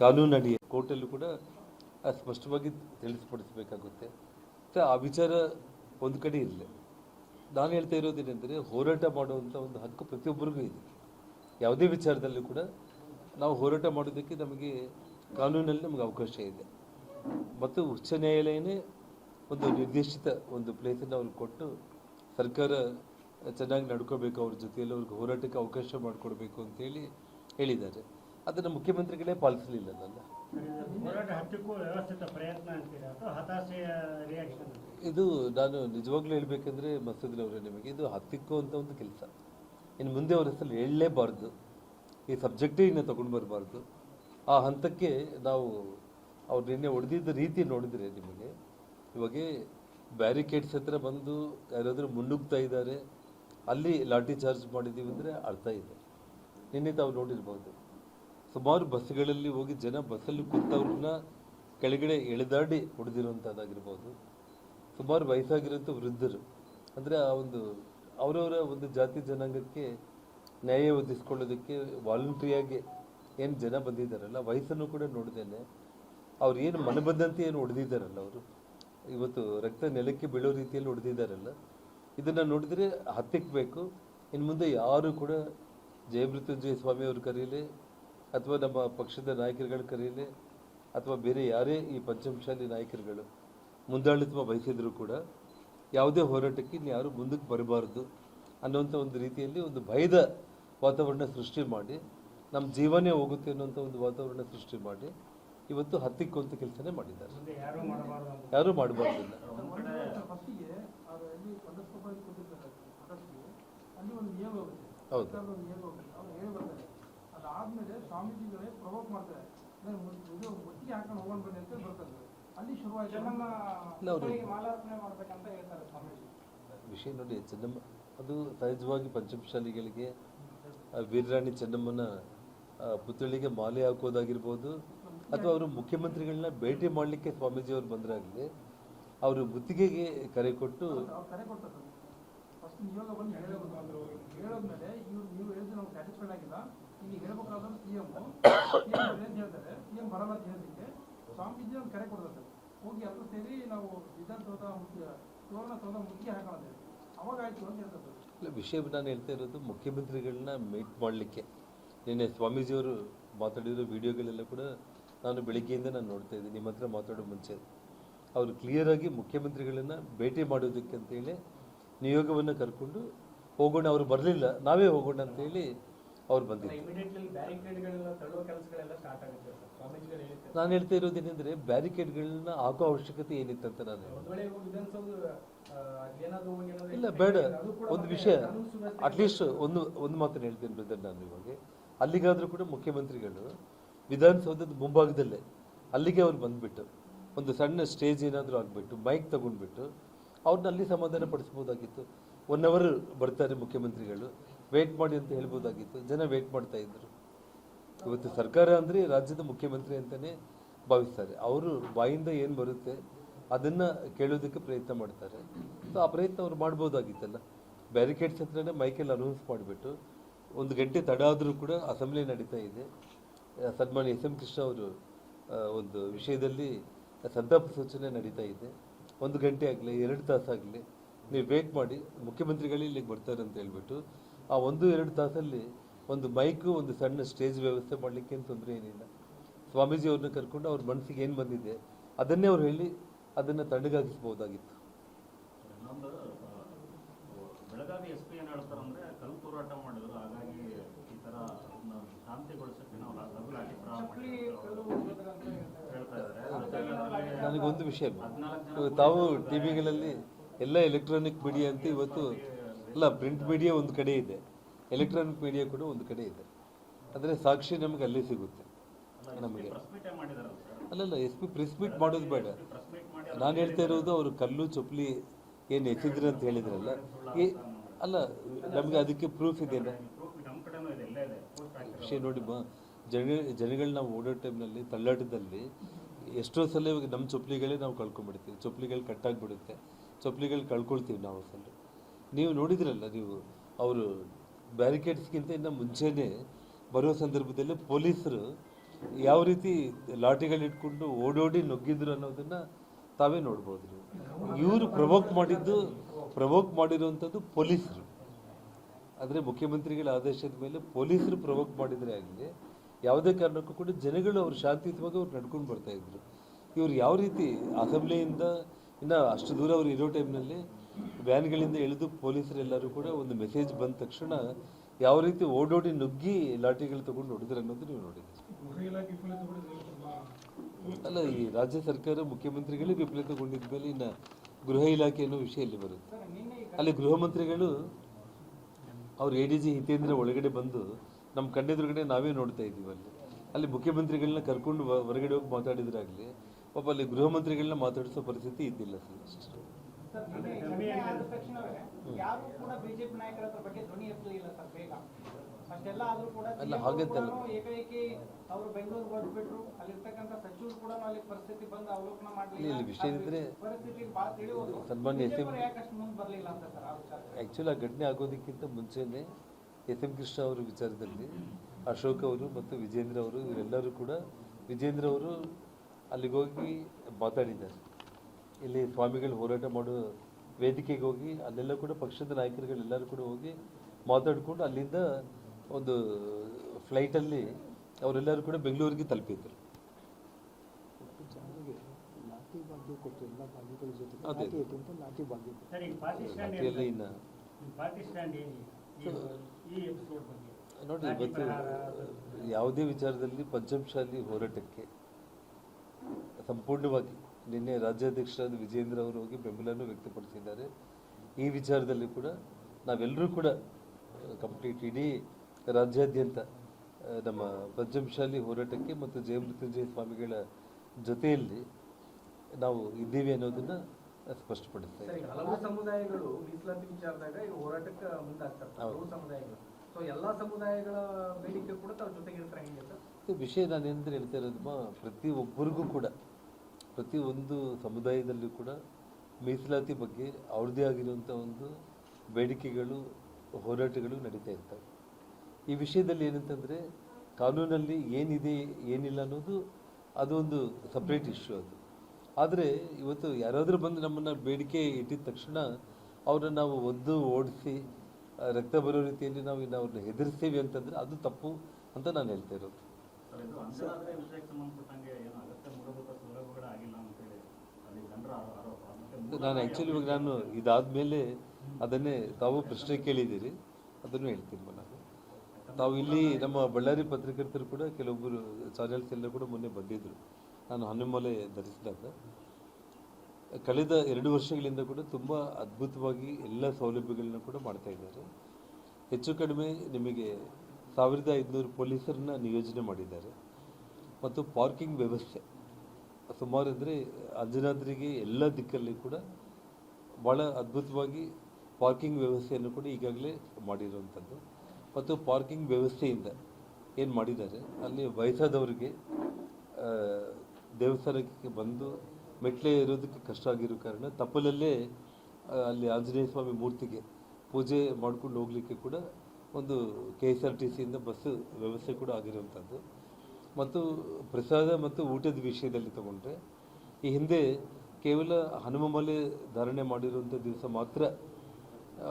ಕಾನೂನು ಅಡಿಯ ಕೋರ್ಟಲ್ಲೂ ಕೂಡ ಸ್ಪಷ್ಟವಾಗಿ ತಿಳಿಸ್ಪಡಿಸಬೇಕಾಗುತ್ತೆ ಆ ವಿಚಾರ ಒಂದು ಕಡೆ ಇರಲಿ ನಾನು ಹೇಳ್ತಾ ಇರೋದೇನೆಂದರೆ ಹೋರಾಟ ಮಾಡುವಂಥ ಒಂದು ಹಕ್ಕು ಪ್ರತಿಯೊಬ್ಬರಿಗೂ ಇದೆ. ಯಾವುದೇ ವಿಚಾರದಲ್ಲೂ ಕೂಡ ನಾವು ಹೋರಾಟ ಮಾಡೋದಕ್ಕೆ ನಮಗೆ ಕಾನೂನಲ್ಲಿ ನಮಗೆ ಅವಕಾಶ ಇದೆ. ಮತ್ತು ಉಚ್ಚ ನ್ಯಾಯಾಲಯನೇ ಒಂದು ನಿರ್ದೇಶಿತ ಒಂದು ಪ್ಲೇಸನ್ನು ಅವ್ರಿಗೆ ಕೊಟ್ಟು ಸರ್ಕಾರ ಚೆನ್ನಾಗಿ ನಡ್ಕೋಬೇಕು ಅವ್ರ ಜೊತೆಯಲ್ಲಿ ಅವ್ರಿಗೆ ಹೋರಾಟಕ್ಕೆ ಅವಕಾಶ ಮಾಡಿಕೊಡ್ಬೇಕು ಅಂತೇಳಿ ಹೇಳಿದ್ದಾರೆ. ಅದನ್ನು ಮುಖ್ಯಮಂತ್ರಿಗಳೇ ಹತಾಶೆಯ ರಿಯಾಕ್ಷನ್ ಇದು ನಾನು ನಿಜವಾಗ್ಲೂ ಹೇಳಬೇಕಂದ್ರೆ ಮಸೂದ್ ಅವರೇ ನಿಮಗೆ ಇದು ಹತ್ತಿಕ್ಕೋ ಅಂತ ಒಂದು ಕೆಲಸ. ಇನ್ನು ಮುಂದೆ ಅವ್ರ ಹೆಸರು ಹೇಳಲೇಬಾರ್ದು. ಈ ಸಬ್ಜೆಕ್ಟೇ ಇನ್ನು ತಗೊಂಡು ಬರಬಾರ್ದು. ಆ ಹಂತಕ್ಕೆ ನಾವು ಅವ್ರು ನಿನ್ನೆ ಹೊಡೆದಿದ್ದ ರೀತಿ ನೋಡಿದ್ರೆ ನಿಮಗೆ. ಇವಾಗ ಬ್ಯಾರಿಕೇಡ್ಸ್ ಹತ್ರ ಬಂದು ಯಾರಾದರೂ ಮುನ್ನುಗ್ತಾ ಇದ್ದಾರೆ, ಅಲ್ಲಿ ಲಾಠಿ ಚಾರ್ಜ್ ಮಾಡಿದ್ದೀವಿ ಅಂದರೆ ಅರ್ಥ ಇದೆ. ನಿನ್ನೆ ತಾವು ನೋಡಿರ್ಬೋದು. ಸುಮಾರು ಬಸ್ಗಳಲ್ಲಿ ಹೋಗಿ ಜನ ಬಸ್ಸಲ್ಲಿ ಕೂತವ್ರನ್ನ ಕೆಳಗಡೆ ಎಳೆದಾಡಿ ಹೊಡೆದಿರುವಂಥದ್ದಾಗಿರ್ಬೋದು ಸುಮಾರು ವಯಸ್ಸಾಗಿರೋಂಥ ವೃದ್ಧರು. ಅಂದರೆ ಆ ಒಂದು ಅವರವರ ಒಂದು ಜಾತಿ ಜನಾಂಗಕ್ಕೆ ನ್ಯಾಯ ಒದಗಿಸ್ಕೊಳ್ಳೋದಕ್ಕೆ ವಾಲಂಟ್ರಿಯಾಗಿ ಏನು ಜನ ಬಂದಿದ್ದಾರಲ್ಲ, ವಯಸ್ಸನ್ನು ಕೂಡ ನೋಡ್ದೇನೆ ಅವ್ರು ಏನು ಮನಬಂದಂತೆ ಏನು ಹೊಡೆದಿದ್ದಾರಲ್ಲ ಅವರು? ಇವತ್ತು ರಕ್ತ ನೆಲಕ್ಕೆ ಬೀಳೋ ರೀತಿಯಲ್ಲಿ ಹೊಡೆದಿದ್ದಾರಲ್ಲ? ಇದನ್ನು ನೋಡಿದರೆ ಹತ್ತಿಕ್ಕಬೇಕು ಇನ್ನು ಮುಂದೆ ಯಾರು ಕೂಡ ಜಯಮೃತ್ಯುಂಜಯ ಸ್ವಾಮಿ ಅವರು ಕರೀಲಿ, ಅಥವಾ ನಮ್ಮ ಪಕ್ಷದ ನಾಯಕರುಗಳು ಕರೀಲಿ, ಅಥವಾ ಬೇರೆ ಯಾರೇ ಈ ಪಂಚಮಶಾಲಿ ನಾಯಕರುಗಳು, ಮುಂದಾಳಿತ್ವ ವಹಿಸಿದ್ರು ಕೂಡ ಯಾವುದೇ ಹೋರಾಟಕ್ಕೆ ಯಾರು ಮುಂದಕ್ಕೆ ಬರಬಾರ್ದು ಅನ್ನೋಂಥ ಒಂದು ರೀತಿಯಲ್ಲಿ ಒಂದು ಭಯದ ವಾತಾವರಣ ಸೃಷ್ಟಿ ಮಾಡಿ, ನಮ್ಮ ಜೀವನೇ ಹೋಗುತ್ತೆ ಅನ್ನೋಂಥ ಒಂದು ವಾತಾವರಣ ಸೃಷ್ಟಿ ಮಾಡಿ ಇವತ್ತು ಹತ್ತಿಕ್ಕುವಂಥ ಕೆಲಸನೇ ಮಾಡಿದ್ದಾರೆ. ಯಾರು ಮಾಡಬಾರ್ದಿಲ್ಲ ಹೌದು. ಒಂದು ನಿಯಮ ಹೋಗುತ್ತೆ. ಅವ್ರು ಹೇಳಿ ಬರ್ತಾರೆ ಅದಾದ್ಮೇಲೆ ಸ್ವಾಮೀಜಿಗಳೇ ಪ್ರವೋಕ್ ಮಾಡ್ತಾರೆ. ಅಂದ್ರೆ ಇದು ಒಟ್ಟಿಗೆ ಹಾಕೊಂಡು ಹೋಗೋಣ ಬನ್ನಿ ಅಂತ ಬರ್ತಾರೆ ಅಲ್ಲಿ ಶುರುವಾಯ್ತು. ನಮ್ಮ ಇಲ್ಲ, ಅವ್ರು- ಮಕ್ಕಳಿಗೆ ಮಾಲಾರ್ಪಣೆ ಹೇಳ್ತಾರೆ ಸ್ವಾಮೀಜಿ. ವಿಷಯ ನೋಡಿ ಚೆನ್ನಮ್ಮ ಅದು ಸಹಜವಾಗಿ ಪಂಚಮಶಾಲಿಗಳಿಗೆ ವೀರರಾಣಿ ಚೆನ್ನಮ್ಮನ ಪುತ್ಥಳಿಗೆ ಮಾಲೆ ಹಾಕೋದಾಗಿರ್ಬೋದು ಅಥವಾ ಅವರು ಮುಖ್ಯಮಂತ್ರಿಗಳನ್ನ ಭೇಟಿ ಮಾಡಲಿಕ್ಕೆ ಸ್ವಾಮೀಜಿ ಅವರು ಬಂದರಾಗಲಿ ಅವರು ಗುತ್ತಿಗೆಗೆ ಕರೆ ಕೊಟ್ಟು ಇಲ್ಲ ವಿಷಯ ನಾನು ಹೇಳ್ತಾ ಇರೋದು ಮುಖ್ಯಮಂತ್ರಿಗಳನ್ನ ಮೀಟ್ ಮಾಡಲಿಕ್ಕೆ. ನಿನ್ನೆ ಸ್ವಾಮೀಜಿಯವರು ಮಾತಾಡಿರೋ ವಿಡಿಯೋಗಳೆಲ್ಲ ಕೂಡ ನಾನು ಬೆಳಿಗ್ಗೆಯಿಂದ ನಾನು ನೋಡ್ತಾ ಇದ್ದೀನಿ. ನಿಮ್ಮ ಹತ್ರ ಮಾತಾಡೋ ಮುಂಚೆ ಅವರು ಕ್ಲಿಯರಾಗಿ ಮುಖ್ಯಮಂತ್ರಿಗಳನ್ನ ಭೇಟಿ ಮಾಡೋದಕ್ಕೆ ಅಂತೇಳಿ ನಿಯೋಗವನ್ನು ಕರ್ಕೊಂಡು ಹೋಗೋಣ ಅವರು ಬರಲಿಲ್ಲ. ನಾವೇ ಹೋಗೋಣ ಅಂತೇಳಿ ಅವ್ರು ಬಂದಿದ್ರು. ನಾನು ಹೇಳ್ತಾ ಇರೋದೇನೆಂದರೆ ಬ್ಯಾರಿಕೇಡ್ಗಳನ್ನ ಹಾಕೋ ಅವಶ್ಯಕತೆ ಏನಿತ್ತಂತ ನಾನು ಇಲ್ಲ ಬೇಡ. ಒಂದು ವಿಷಯ. ಅಟ್ಲೀಸ್ಟ್ ಒಂದು ಒಂದು ಮಾತನ್ನು ಹೇಳ್ತೀನಿ ಬ್ರದರ್ ನಾನು ಇವಾಗ. ಅಲ್ಲಿಗಾದರೂ ಕೂಡ ಮುಖ್ಯಮಂತ್ರಿಗಳು ವಿಧಾನಸೌಧದ ಮುಂಭಾಗದಲ್ಲೇ. ಅಲ್ಲಿಗೆ ಅವ್ರು ಬಂದುಬಿಟ್ಟು, ಒಂದು ಸಣ್ಣ ಸ್ಟೇಜ್ ಏನಾದರೂ ಆಗಿಬಿಟ್ಟು, ಮೈಕ್ ತಗೊಂಡ್ಬಿಟ್ಟು ಅವ್ರನ್ನ ಅಲ್ಲಿ ಸಮಾಧಾನ ಪಡಿಸ್ಬೋದಾಗಿತ್ತು. ಒನ್ ಅವರ್ ಬರ್ತಾರೆ ಮುಖ್ಯಮಂತ್ರಿಗಳು. ವೇಟ್ ಮಾಡಿ ಅಂತ ಹೇಳ್ಬೋದಾಗಿತ್ತು. ಜನ ವೇಟ್ ಮಾಡ್ತಾ ಇದ್ರು. ಇವತ್ತು ಸರ್ಕಾರ ಅಂದರೆ ರಾಜ್ಯದ ಮುಖ್ಯಮಂತ್ರಿ ಅಂತಲೇ ಭಾವಿಸ್ತಾರೆ. ಅವರು ಬಾಯಿಂದ ಏನು ಬರುತ್ತೆ, ಅದನ್ನು ಕೇಳೋದಕ್ಕೆ ಪ್ರಯತ್ನ ಮಾಡ್ತಾರೆ. ಸೊ ಆ ಪ್ರಯತ್ನ ಅವ್ರು ಮಾಡ್ಬೋದಾಗಿತ್ತಲ್ಲ. ಬ್ಯಾರಿಕೇಡ್ಸ್ ಹತ್ರನೇ ಮೈಕಲ್ಲಿ ಅನೌನ್ಸ್ ಮಾಡಿಬಿಟ್ಟು, ಒಂದು ಗಂಟೆ ತಡ ಆದರೂ ಕೂಡ ಅಸೆಂಬ್ಲಿ ನಡೀತಾ ಇದೆ. ಸನ್ಮಾನ್ಯ ಎಸ್ ಎಂ ಕೃಷ್ಣ ಅವರು ಒಂದು ವಿಷಯದಲ್ಲಿ ಸಂತಾಪ ಸೂಚನೆ ನಡೀತಾ ಇದೆ. ಒಂದು ಗಂಟೆ ಆಗಲಿ, ಎರಡು ತಾಸಾಗಲಿ ನೀವು ವೇಟ್ ಮಾಡಿ, ಮುಖ್ಯಮಂತ್ರಿಗಳು ಇಲ್ಲಿಗೆ ಬರ್ತಾರೆ ಅಂತ ಹೇಳ್ಬಿಟ್ಟು, ಆ ಒಂದು, ಎರಡು ತಾಸಲ್ಲಿ ಒಂದು ಮೈಕು, ಒಂದು ಸಣ್ಣ ಸ್ಟೇಜ್ ವ್ಯವಸ್ಥೆ ಮಾಡಲಿಕ್ಕೆ ಏನು ತೊಂದರೆ ಏನಿಲ್ಲ. ಸ್ವಾಮೀಜಿ ಅವ್ರನ್ನ ಕರ್ಕೊಂಡು ಅವ್ರ ಮನಸ್ಸಿಗೆ ಏನು ಬಂದಿದೆ, ಅದನ್ನೇ ಅವ್ರು ಹೇಳಿ ಅದನ್ನು ತಣ್ಣಗಾಗಿಸ್ಬೋದಾಗಿತ್ತು. ಬೆಳಗಾವಿ ಎಸ್ ಪಿ ಏನು ಹೇಳ್ತಾರಂದ್ರೆ, ಕಲ್ಲು ಹೋರಾಟ ಮಾಡಿದ್ರು ಹಾಗಾಗಿ ಈ ತರ ಅದನ್ನ ಶಾಂತಿಗೊಳಿಸಕ್ಕೆ ನಾವು ಲಘು ಲಾಠಿ ಪ್ರಹಾರ ಮಾಡಿದ್ವಿ ಅಂತ ಅವ್ರು ಹೇಳ್ತಾ ನನಗೊಂದು ವಿಷಯ. ತಾವು ಟಿವಿಗಳಲ್ಲಿ ಎಲ್ಲ ಎಲೆಕ್ಟ್ರಾನಿಕ್ ಮೀಡಿಯಾ ಅಂತ ಇವತ್ತು ಅಲ್ಲ ಪ್ರಿಂಟ್ ಮೀಡಿಯಾ ಒಂದು ಕಡೆ ಇದೆ. ಎಲೆಕ್ಟ್ರಾನಿಕ್ ಮೀಡಿಯಾ ಕೂಡ ಒಂದು ಕಡೆ ಇದೆ. ಅಂದರೆ ಸಾಕ್ಷಿ ನಮಗೆ ಅಲ್ಲೇ ಸಿಗುತ್ತೆ. ನಮಗೆ. ಅಲ್ಲಲ್ಲ ಎಸ್ ಪಿ ಪ್ರೆಸ್ ಮೀಟ್ ಮಾಡೋದು ಬೇಡ. ನಾನು ಹೇಳ್ತಾ ಇರೋದು ಅವರು ಕಲ್ಲು ಚೊಪ್ಲಿ ಏನು ಹೆಚ್ಚಿದ್ರು ಅಂತ ಹೇಳಿದ್ರಲ್ಲ. ಈ ಅಲ್ಲ, ನಮಗೆ ಅದಕ್ಕೆ ಪ್ರೂಫ್ ಇದೆಯಲ್ಲ ವಿಷಯ ನೋಡಿ ಬ ಜನ ಜನಗಳನ್ನ ನಾವು ಓಡೋ ಟೈಮ್ನಲ್ಲಿ ತಳ್ಳಾಟದಲ್ಲಿ ಎಷ್ಟೋ ಸಲ ಇವಾಗ ನಮ್ಮ ಚೊಪ್ಲಿಗಳೇ ನಾವು ಕಳ್ಕೊಂಡ್ಬಿಡ್ತೀವಿ ಚೊಪ್ಲಿಗಳು ಕಟ್ಟಾಗಿಬಿಡುತ್ತೆ ಚೊಪ್ಲಿಗಳು ಕಳ್ಕೊಳ್ತೀವಿ ನಾವು ಸಲ ನೀವು ನೋಡಿದ್ರಲ್ಲ ನೀವು, ಅವರು ಬ್ಯಾರಿಕೇಡ್ಸ್ಗಿಂತ ಇನ್ನು ಮುಂಚೆನೇ ಬರೋ ಸಂದರ್ಭದಲ್ಲಿ ಪೊಲೀಸರು ಯಾವ ರೀತಿ ಲಾಠಿಗಳಿಟ್ಕೊಂಡು ಓಡೋಡಿ ನುಗ್ಗಿದ್ರು ಅನ್ನೋದನ್ನು ತಾವೇ ನೋಡ್ಬೋದು ನೀವು. ಇವರು ಪ್ರವೋಕ್ ಮಾಡಿದ್ದು, ಪ್ರವೋಕ್ ಮಾಡಿರುವಂಥದ್ದು ಪೊಲೀಸರು. ಆದರೆ ಮುಖ್ಯಮಂತ್ರಿಗಳ ಆದೇಶದ ಮೇಲೆ ಪೊಲೀಸರು ಪ್ರವೋಕ್ ಮಾಡಿದರೆ ಆಗಲಿ ಯಾವುದೇ ಕಾರಣಕ್ಕೂ ಕೂಡ ಜನಗಳು ಅವ್ರು ಶಾಂತಿಯುತವಾಗಿ ಅವ್ರು ನಡ್ಕೊಂಡು ಬರ್ತಾ ಇದ್ರು. ಇವ್ರು ಯಾವ ರೀತಿ ಅಸೆಂಬ್ಲಿಯಿಂದ ಇನ್ನು ಅಷ್ಟು ದೂರ ಅವ್ರು ಇರೋ ಟೈಮ್ನಲ್ಲಿ ವ್ಯಾನ್ಗಳಿಂದ ಇಳಿದು ಪೊಲೀಸರೆಲ್ಲರೂ ಕೂಡ ಒಂದು ಮೆಸೇಜ್ ಬಂದ ತಕ್ಷಣ ಯಾವ ರೀತಿ ಓಡೋಡಿ ನುಗ್ಗಿ ಲಾಠಿಗಳು ತಗೊಂಡು ಹೊಡೆದ್ರೆ ಅನ್ನೋದು ನೀವು ನೋಡಿದ್ರಿ ಗೃಹ ಅಲ್ಲ, ಈ ರಾಜ್ಯ ಸರ್ಕಾರ ಮುಖ್ಯಮಂತ್ರಿಗಳೇ ವಿಫಲತಗೊಂಡಿದ್ದ ಮೇಲೆ ಇನ್ನು ಗೃಹ ಇಲಾಖೆ ಅನ್ನೋ ವಿಷಯ ಇಲ್ಲಿ ಬರುತ್ತೆ. ಅಲ್ಲಿ ಗೃಹ ಮಂತ್ರಿಗಳು ಅವ್ರು ಎ ಡಿ ಜಿ ಹಿತೇಂದ್ರ ಒಳಗಡೆ ಬಂದು ನಮ್ಮ ಕಣ್ಣೆದುರುಗಡೆ ನಾವೇ ನೋಡ್ತಾ ಇದ್ದೀವಿ ಅಲ್ಲಿ ಅಲ್ಲಿ ಮುಖ್ಯಮಂತ್ರಿಗಳನ್ನ ಕರ್ಕೊಂಡು ಹೊರಗಡೆ ಹೋಗಿ ಮಾತಾಡಿದ್ರಾಗಲಿ ಪಾಪ ಅಲ್ಲಿ ಗೃಹ ಮಂತ್ರಿಗಳನ್ನ ಮಾತಾಡಿಸೋ ಪರಿಸ್ಥಿತಿ ಇದ್ದಿಲ್ಲ ಸರ್ ಅಷ್ಟೇ ಸರ್ ಘಟನೆ ಯಾರು ಕೂಡ ಬಿಜೆಪಿ ನಾಯಕರ ಬಗ್ಗೆ ಧ್ವನಿ ಎತ್ತಲಿಲ್ಲ ಸರ್ ಬೇಗ ಅಷ್ಟೆಲ್ಲ ಆದ್ರೂ ಕೂಡ ಅಲ್ಲ, ಹಾಗಂತಲ್ಲ. ಏಕೈಕಿ ಅವರು ಬೆಂಗಳೂರು ಹೊರಟ್ಬಿಟ್ರು ಅಲ್ಲಿರ್ತಕ್ಕಂಥ ಸಚಿವರು ಕೂಡ ಅಲ್ಲಿ ಪರಿಸ್ಥಿತಿ ಬಂದು ಅವಲೋಕನ ಮಾಡಲಿಲ್ಲ ಇಲ್ಲಿ ವಿಷಯ ಇದ್ರೆ ಪರಿಸ್ಥಿತಿ ಬಹಳ ತಿಳಿಯೋದು ಸನ್ಮಾನ್ಯ ಎಸ್ ಎಂ- ಆ್ಯಕ್ಚುಲಿ ಆ ಘಟನೆ ಆಗೋದಕ್ಕಿಂತ ಮುಂಚೆನೇ ಎಸ್ ಎಂ ಕೃಷ್ಣ ಅವರ ವಿಚಾರದಲ್ಲಿ ಅಶೋಕ್ ಅವರು ಮತ್ತು ವಿಜೇಂದ್ರ ಅವರು ಇವರೆಲ್ಲರೂ ಕೂಡ ವಿಜೇಂದ್ರ ಅವರು ಅಲ್ಲಿಗೆ ಹೋಗಿ ಮಾತಾಡಿದ್ದಾರೆ. ಇಲ್ಲಿ ಸ್ವಾಮಿಗಳು ಹೋರಾಟ ಮಾಡೋ ವೇದಿಕೆಗೆ ಹೋಗಿ ಅಲ್ಲೆಲ್ಲ ಕೂಡ ಪಕ್ಷದ ನಾಯಕರುಗಳೆಲ್ಲರೂ ಕೂಡ ಹೋಗಿ ಮಾತಾಡಿಕೊಂಡು ಅಲ್ಲಿಂದ ಒಂದು ಫ್ಲೈಟಲ್ಲಿ ಅವರೆಲ್ಲರೂ ಕೂಡ ಬೆಂಗಳೂರಿಗೆ ತಲುಪಿದ್ರು. ಅದೇ ರಾತ್ರಿಯೆಲ್ಲ ಇನ್ನು ನೋಡಿ ಇವತ್ತು ಯಾವುದೇ ವಿಚಾರದಲ್ಲಿ ಪಂಚಮಶಾಲಿ ಹೋರಾಟಕ್ಕೆ ಸಂಪೂರ್ಣವಾಗಿ ನಿನ್ನೆ ರಾಜ್ಯಾಧ್ಯಕ್ಷರಾದ ವಿಜೇಂದ್ರ ಅವರು ಹೋಗಿ ಬೆಂಬಲವನ್ನು ವ್ಯಕ್ತಪಡಿಸಿದ್ದಾರೆ. ಈ ವಿಚಾರದಲ್ಲಿ ಕೂಡ ನಾವೆಲ್ಲರೂ ಕೂಡ ಕಂಪ್ಲೀಟ್ ಇಡೀ ರಾಜ್ಯಾದ್ಯಂತ ನಮ್ಮ ಪಂಚಮಶಾಲಿ ಹೋರಾಟಕ್ಕೆ ಮತ್ತು ಜಯಮೃತ್ಯುಂಜಯ ಸ್ವಾಮಿಗಳ ಜೊತೆಯಲ್ಲಿ ನಾವು ಇದ್ದೀವಿ ಅನ್ನೋದನ್ನ ಈಗ ಹಲವು ಸಮುದಾಯಗಳು ಮೀಸಲಾತಿ ವಿಚಾರದಾಗ ಈ ಹೋರಾಟಕ್ಕೆ ಮುಂದಾಗ್ತಾರೆ. ಹಲವು ಸಮುದಾಯಗಳು. ಸೊ ಎಲ್ಲಾ ಸಮುದಾಯಗಳ ಬೇಡಿಕೆ ಕೂಡ ತಾವು ಜೊತೆಗಿರ್ತಾರೆ ಹೆಂಗೆ ಸರ್? ವಿಷಯ ನಾನೇನಂದ್ರೆ ಹೇಳ್ತಾ ಇರೋದಮ್ಮ ಪ್ರತಿ ಒಬ್ಬರಿಗೂ ಕೂಡ ಪ್ರತಿ ಒಂದು ಸಮುದಾಯದಲ್ಲೂ ಕೂಡ ಮೀಸಲಾತಿ ಬಗ್ಗೆ ಅವ್ರದ್ದೇ ಆಗಿರುವಂಥ ಒಂದು ಬೇಡಿಕೆಗಳು ಹೋರಾಟಗಳು ನಡೀತಾ ಇರ್ತವೆ. ಈ ವಿಷಯದಲ್ಲಿ ಏನಂತಂದರೆ ಕಾನೂನಲ್ಲಿ ಏನಿದೆ ಏನಿಲ್ಲ ಅನ್ನೋದು ಅದೊಂದು ಸಪ್ರೇಟ್ ಇಶ್ಯೂ ಅದು. ಆದರೆ ಇವತ್ತು ಯಾರಾದರೂ ಬಂದು ನಮ್ಮನ್ನು ಬೇಡಿಕೆ ಇಟ್ಟಿದ ತಕ್ಷಣ ಅವ್ರನ್ನ ನಾವು ಒದ್ದು ಓಡಿಸಿ ರಕ್ತ ಬರೋ ರೀತಿಯಲ್ಲಿ ನಾವು ಇನ್ನು ಅವ್ರನ್ನ ಹೆದರಿಸ್ತೀವಿ ಅಂತಂದರೆ ಅದು ತಪ್ಪು ಅಂತ ನಾನು ಹೇಳ್ತಾ ಇರೋದು. ನಾನು ಆ್ಯಕ್ಚುಲಿ ಇವಾಗ ನಾನು ಇದಾದಮೇಲೆ ಅದನ್ನೇ ತಾವು ಪ್ರಶ್ನೆ ಕೇಳಿದ್ದೀರಿ ಅದನ್ನು ಹೇಳ್ತೀನಿ ನಾನು ತಾವು ಇಲ್ಲಿ ನಮ್ಮ ಬಳ್ಳಾರಿ ಪತ್ರಕರ್ತರು ಕೂಡ ಕೆಲವೊಬ್ಬರು ಚಾನೆಲ್ಸ್ ಎಲ್ಲ ಕೂಡ ಮೊನ್ನೆ ಬಂದಿದ್ದರು ನಾನು ಹನುಮಲೆ ಧರಿಸಿದಾಗ ಕಳೆದ ಎರಡು ವರ್ಷಗಳಿಂದ ಕೂಡ ತುಂಬ ಅದ್ಭುತವಾಗಿ ಎಲ್ಲ ಸೌಲಭ್ಯಗಳನ್ನ ಕೂಡ ಮಾಡ್ತಾ ಇದ್ದಾರೆ. ಹೆಚ್ಚು ಕಡಿಮೆ ನಿಮಗೆ ಸಾವಿರದ ಐದುನೂರು ಪೊಲೀಸರನ್ನ ನಿಯೋಜನೆ ಮಾಡಿದ್ದಾರೆ. ಮತ್ತು ಪಾರ್ಕಿಂಗ್ ವ್ಯವಸ್ಥೆ ಸುಮಾರು ಅಂದರೆ ಅಂಜನಾದ್ರಿಗೆ ಎಲ್ಲ ದಿಕ್ಕಲ್ಲಿ ಕೂಡ ಭಾಳ ಅದ್ಭುತವಾಗಿ ಪಾರ್ಕಿಂಗ್ ವ್ಯವಸ್ಥೆಯನ್ನು ಕೂಡ ಈಗಾಗಲೇ ಮಾಡಿರುವಂಥದ್ದು. ಮತ್ತು ಪಾರ್ಕಿಂಗ್ ವ್ಯವಸ್ಥೆಯಿಂದ ಏನು ಮಾಡಿದ್ದಾರೆ, ಅಲ್ಲಿ ವಯಸ್ಸಾದವರಿಗೆ ದೇವಸ್ಥಾನಕ್ಕೆ ಬಂದು ಮೆಟ್ಲೆ ಇರೋದಕ್ಕೆ ಕಷ್ಟ ಆಗಿರೋ ಕಾರಣ ತಪ್ಪಲಲ್ಲೇ ಅಲ್ಲಿ ಆಂಜನೇಯ ಸ್ವಾಮಿ ಮೂರ್ತಿಗೆ ಪೂಜೆ ಮಾಡ್ಕೊಂಡು ಹೋಗಲಿಕ್ಕೆ ಕೂಡ ಒಂದು ಕೆ ಎಸ್ ಆರ್ ಟಿ ಸಿಯಿಂದ ಬಸ್ ವ್ಯವಸ್ಥೆ ಕೂಡ ಆಗಿರುವಂಥದ್ದು. ಮತ್ತು ಪ್ರಸಾದ ಮತ್ತು ಊಟದ ವಿಷಯದಲ್ಲಿ ತಗೊಂಡ್ರೆ, ಈ ಹಿಂದೆ ಕೇವಲ ಹನುಮಮಲೆ ಧಾರಣೆ ಮಾಡಿರುವಂಥ ದಿವಸ ಮಾತ್ರ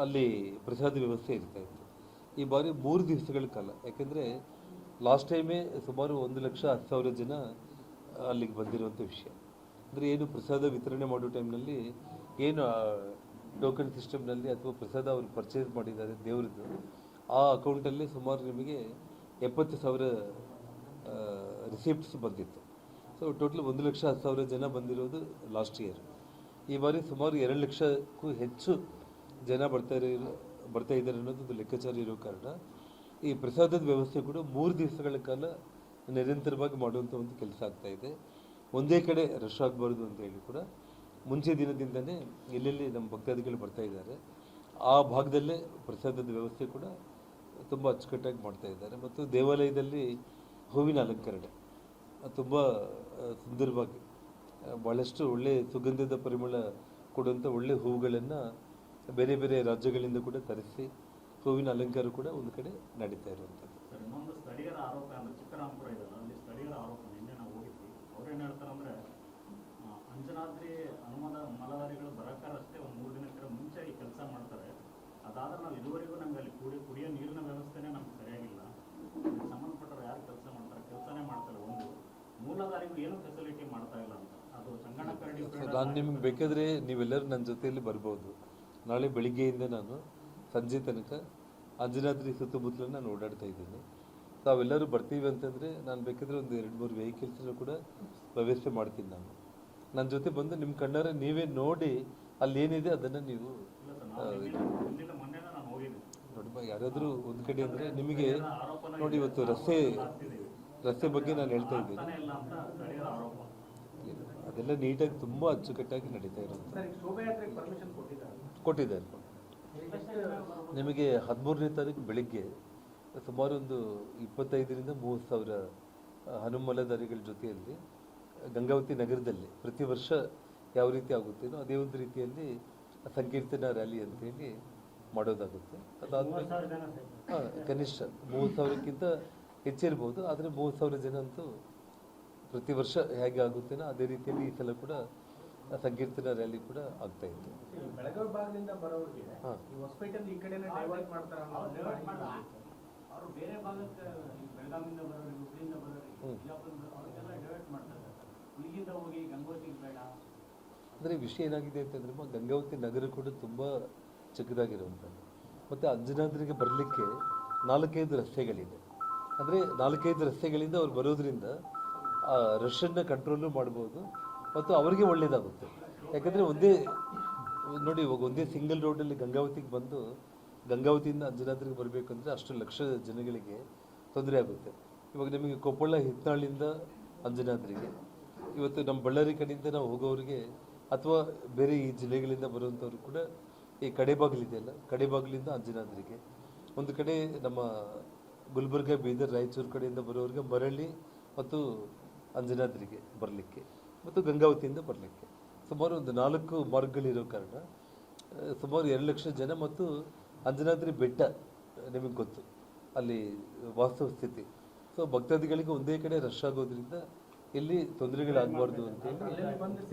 ಅಲ್ಲಿ ಪ್ರಸಾದ ವ್ಯವಸ್ಥೆ ಇರ್ತಾ ಇತ್ತು. ಈ ಬಾರಿ ಮೂರು ದಿವಸಗಳ ಕಾಲ, ಯಾಕೆಂದರೆ ಲಾಸ್ಟ್ ಟೈಮೇ ಸುಮಾರು ಒಂದು ಲಕ್ಷ ಹತ್ತು ಸಾವಿರ ಜನ ಅಲ್ಲಿಗೆ ಬಂದಿರುವಂಥ ವಿಷಯ. ಅಂದರೆ ಏನು ಪ್ರಸಾದ ವಿತರಣೆ ಮಾಡೋ ಟೈಮ್ನಲ್ಲಿ ಏನು ಟೋಕನ್ ಸಿಸ್ಟಮ್ನಲ್ಲಿ ಅಥವಾ ಪ್ರಸಾದ ಅವರು ಪರ್ಚೇಸ್ ಮಾಡಿದ್ದಾರೆ ದೇವ್ರದ್ದು, ಆ ಅಕೌಂಟಲ್ಲಿ ಸುಮಾರು ನಿಮಗೆ ಎಪ್ಪತ್ತು ಸಾವಿರ ರಿಸಿಪ್ಟ್ಸ್ ಬಂದಿತ್ತು. ಸೊ ಟೋಟಲ್ ಒಂದು ಲಕ್ಷ ಹತ್ತು ಸಾವಿರ ಜನ ಬಂದಿರೋದು ಲಾಸ್ಟ್ ಇಯರ್ ಈ ಬಾರಿ ಸುಮಾರು ಎರಡು ಲಕ್ಷಕ್ಕೂ ಹೆಚ್ಚು ಜನ ಬರ್ತಾ ಇರೋ, ಬರ್ತಾ ಇದ್ದಾರೆ ಅನ್ನೋದು ಒಂದು ಲೆಕ್ಕಾಚಾರ ಇರೋ ಕಾರಣ. ಈ ಪ್ರಸಾದದ ವ್ಯವಸ್ಥೆ ಕೂಡ ಮೂರು ದಿವಸಗಳ ಕಾಲ ನಿರಂತರವಾಗಿ ಮಾಡುವಂಥ ಒಂದು ಕೆಲಸ ಆಗ್ತಾ ಇದೆ. ಒಂದೇ ಕಡೆ ರಶ್ ಆಗಬಾರ್ದು ಅಂತ ಹೇಳಿ ಕೂಡ ಮುಂಚೆ ದಿನದಿಂದನೇ ಎಲ್ಲೆಲ್ಲಿ ನಮ್ಮ ಭಕ್ತಾದಿಗಳು ಬರ್ತಾ ಇದ್ದಾರೆ, ಆ ಭಾಗದಲ್ಲೇ ಪ್ರಸಾದದ ವ್ಯವಸ್ಥೆ ಕೂಡ ತುಂಬ ಅಚ್ಚುಕಟ್ಟಾಗಿ ಮಾಡ್ತಾ ಇದ್ದಾರೆ. ಮತ್ತು ದೇವಾಲಯದಲ್ಲಿ ಹೂವಿನ ಅಲಂಕರಣೆ, ತುಂಬ ಸುಂದರವಾಗಿ ಭಾಳಷ್ಟು ಒಳ್ಳೆ ಸುಗಂಧದ ಪರಿಮಳ ಕೊಡುವಂಥ ಒಳ್ಳೆ ಹೂವುಗಳನ್ನು ಬೇರೆ ಬೇರೆ ರಾಜ್ಯಗಳಿಂದ ಕೂಡ ತರಿಸಿ ಹೂವಿನ ಅಲಂಕಾರ ಕೂಡ ಒಂದು ಕಡೆ ನಡೀತಾ ಇರುವಂಥದ್ದು ಸರ್ ಇನ್ನೊಂದು ಸ್ಥಳೀಯರ ಆರೋಪ ಅಂದ್ರೆ ಚಿಕ್ಕರಾಮಪುರ ಇದೆಯಲ್ಲ ಅಲ್ಲಿ ಸ್ಥಳೀಯರ ಆರೋಪ ನಿನ್ನೆ ನಾವು ಹೋಗಿದ್ವಿ ಹೇಳ್ತಾರೆ ಆ, ಅಂಜನಾದ್ರಿ ಹನುಮದ ಮಲವಾರಿಗಳು ಬರಕಾರಷ್ಟೇ ಒಂದು ಮೂರು ದಿನಕ್ಕೆ ಮುಂಚೆ ಈ ಕೆಲಸ ಮಾಡ್ತಾರೆ. ಅದಾದ್ರೆ ನಾವು ಇದುವರೆಗೂ ನಮ್ಗೆ ಅಲ್ಲಿ ಕುಡಿ ಕುಡಿಯೋ ನೀರಿನ ವ್ಯವಸ್ಥೆನೇ ನಮ್ಗೆ ಸರಿಯಾಗಿಲ್ಲ. ಸಂಬಂಧಪಟ್ಟರು ಯಾರು ಕೆಲಸ ಮಾಡ್ತಾರೆ ಕೆಲಸನೇ ಮಾಡ್ತಾರೆ ಒಂದು. ಮೂಲದಾರಿಗೂ ಏನು ಫೆಸಿಲಿಟಿ ಮಾಡ್ತಾ ಇಲ್ಲ ಅಂತ. ಅದು ಸಂಗಣ ನಾನು ನಿಮ್ಗೆ ಬೇಕಾದರೆ ನೀವೆಲ್ಲರೂ ನನ್ನ ಜೊತೆಯಲ್ಲಿ ಬರ್ಬೋದು. ನಾಳೆ ಬೆಳಿಗ್ಗೆಯಿಂದ ನಾನು ಸಂಜೆ ತನಕ ಅಂಜನಾದ್ರಿ ಸುತ್ತಮುತ್ತಲನ್ನ ನಾನು ಓಡಾಡ್ತಾ ಇದ್ದೀನಿ. ತಾವೆಲ್ಲರೂ ಬರ್ತೀವಿ ಅಂತಂದರೆ ನಾನು ಬೇಕಿದ್ರೆ ಒಂದು ಎರಡು ಮೂರು ವೆಹಿಕಲ್ಸ್ನ ಕೂಡ ವ್ಯವಸ್ಥೆ ಮಾಡ್ತೀನಿ ನಾನು. ನನ್ನ ಜೊತೆ ಬಂದು ನಿಮ್ಮ ಕಣ್ಣಾರೆ ನೀವೇ ನೋಡಿ ಅಲ್ಲಿ ಏನಿದೆ ಅದನ್ನು ನೀವು ನೋಡಮ್ಮ ಯಾರಾದರೂ ಒಂದು ಕಡೆ ಅಂದರೆ ನಿಮಗೆ ನೋಡಿ ಇವತ್ತು ರಸ್ತೆ ರಸ್ತೆ ಬಗ್ಗೆ ನಾನು ಹೇಳ್ತಾ ಇದ್ದೀನಿ. ಅದೆಲ್ಲ ನೀಟಾಗಿ ತುಂಬ ಅಚ್ಚುಕಟ್ಟಾಗಿ ನಡೀತಾ ಇರೋದು. ಕೊಟ್ಟಿದ್ದಾರೆ. ನಿಮಗೆ ಹದಿಮೂರನೇ ತಾರೀಕು ಬೆಳಿಗ್ಗೆ ಸುಮಾರು ಒಂದು ಇಪ್ಪತ್ತೈದರಿಂದ ಮೂವತ್ತು ಸಾವಿರ ಹನುಮಲಧಾರಿಗಳ ಜೊತೆಯಲ್ಲಿ ಗಂಗಾವತಿ ನಗರದಲ್ಲಿ ಪ್ರತಿ ವರ್ಷ ಯಾವ ರೀತಿ ಆಗುತ್ತೇನೋ ಅದೇ ಒಂದು ರೀತಿಯಲ್ಲಿ ಸಂಕೀರ್ತನ ರ್ಯಾಲಿ ಅಂತೇಳಿ ಮಾಡೋದಾಗುತ್ತೆ. ಅದಾದ್ಮೇಲೆ ಹಾಂ ಕನಿಷ್ಠ ಮೂವತ್ತು ಸಾವಿರಕ್ಕಿಂತ ಹೆಚ್ಚಿರ್ಬೋದು ಆದರೆ ಮೂವತ್ತು ಸಾವಿರ ಜನ ಅಂತೂ ಪ್ರತಿ ವರ್ಷ ಹೇಗೆ ಆಗುತ್ತೇನೋ ಅದೇ ರೀತಿಯಲ್ಲಿ ಈ ಸಲ ಕೂಡ ಸಂಕೀರ್ತನ ರ್ಯಾಲಿ ಕೂಡ ಆಗ್ತಾ ಇತ್ತು. ಬೆಳಗಾವಿ ಭಾಗದಿಂದ ಬರೋರಿಗೆ ಹಾ. ಅಂದರೆ ವಿಷಯ ಏನಾಗಿದೆ ಅಂತಂದ್ರೆ ಗಂಗಾವತಿ ನಗರ ಕೂಡ ತುಂಬ ಚಿಕ್ಕದಾಗಿರುವಂಥದ್ದು. ಮತ್ತು ಅಂಜನಾದ್ರಿಗೆ ಬರಲಿಕ್ಕೆ ನಾಲ್ಕೈದು ರಸ್ತೆಗಳಿದೆ. ಅಂದರೆ ನಾಲ್ಕೈದು ರಸ್ತೆಗಳಿಂದ ಅವ್ರು ಬರೋದ್ರಿಂದ ಆ ರಶನ್ನು ಕಂಟ್ರೋಲು ಮಾಡ್ಬೋದು ಮತ್ತು ಅವರಿಗೆ ಒಳ್ಳೆಯದಾಗುತ್ತೆ ಯಾಕಂದರೆ ಒಂದೇ ನೋಡಿ ಇವಾಗ ಒಂದೇ ಸಿಂಗಲ್ ರೋಡಲ್ಲಿ ಗಂಗಾವತಿಗೆ ಬಂದು ಗಂಗಾವತಿಯಿಂದ ಅಂಜನಾದ್ರಿಗೆ ಬರಬೇಕಂದ್ರೆ ಅಷ್ಟು ಲಕ್ಷ ಜನಗಳಿಗೆ ತೊಂದರೆ ಆಗುತ್ತೆ. ಇವಾಗ ನಿಮಗೆ ಕೊಪ್ಪಳ, ಹಿತ್ನಾಳಿಂದ ಅಂಜನಾದ್ರಿಗೆ ಇವತ್ತು ನಮ್ಮ ಬಳ್ಳಾರಿ ಕಡೆಯಿಂದ ನಾವು ಹೋಗೋರಿಗೆ ಅಥವಾ ಬೇರೆ ಈ ಜಿಲ್ಲೆಗಳಿಂದ ಬರುವಂಥವ್ರು ಕೂಡ ಈ ಕಡೆಬಾಗಿಲಿದೆಯಲ್ಲ ಕಡೆಬಾಗಿಲಿಂದ ಅಂಜನಾದ್ರಿಗೆ ಒಂದು ಕಡೆ ನಮ್ಮ ಗುಲ್ಬರ್ಗ, ಬೀದರ್, ರಾಯಚೂರು ಕಡೆಯಿಂದ ಬರೋರಿಗೆ ಮರಳಿ ಮತ್ತು ಅಂಜನಾದ್ರಿಗೆ ಬರಲಿಕ್ಕೆ ಮತ್ತು ಗಂಗಾವತಿಯಿಂದ ಬರಲಿಕ್ಕೆ. ಸುಮಾರು ಒಂದು ನಾಲ್ಕು ಮಾರ್ಗಗಳಿರೋ ಕಾರಣ, ಸುಮಾರು ಎರಡು ಲಕ್ಷ ಜನ ಮತ್ತು ಅಂಜನಾದ್ರಿ ಬೆಟ್ಟ ನಿಮಗೆ ಗೊತ್ತು. ಅಲ್ಲಿ ವಾಸ್ತವ ಸ್ಥಿತಿ. ಸೊ ಭಕ್ತಾದಿಗಳಿಗೆ ಒಂದೇ ಕಡೆ ರಶ್ ಆಗೋದ್ರಿಂದ ಇಲ್ಲಿ ತೊಂದರೆಗಳಾಗಬಾರ್ದು ಅಂತೇಳಿ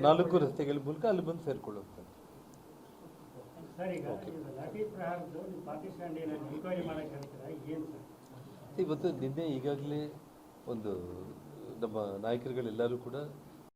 ನಾಲ್ಕು ರಸ್ತೆಗಳ ಮೂಲಕ ಅಲ್ಲಿ ಬಂದು ಸೇರ್ಕೊಳ್ಳೋಗ್ತಾರೆ ಸರ್ ಈಗ ಇದು ಲಾಠಿ ಪ್ರಹಾರದ್ದು ನೀವು ಪಾಕಿಸ್ತಾನ ಏನಾದ್ರು ಎನ್ಕ್ವೈರಿ ಮಾಡಕ್ಕೆ ಸರ್? ಇವತ್ತು ನಿನ್ನೆ ಈಗಾಗಲೇ ಒಂದು ನಮ್ಮ ನಾಯಕರುಗಳೆಲ್ಲರೂ ಕೂಡ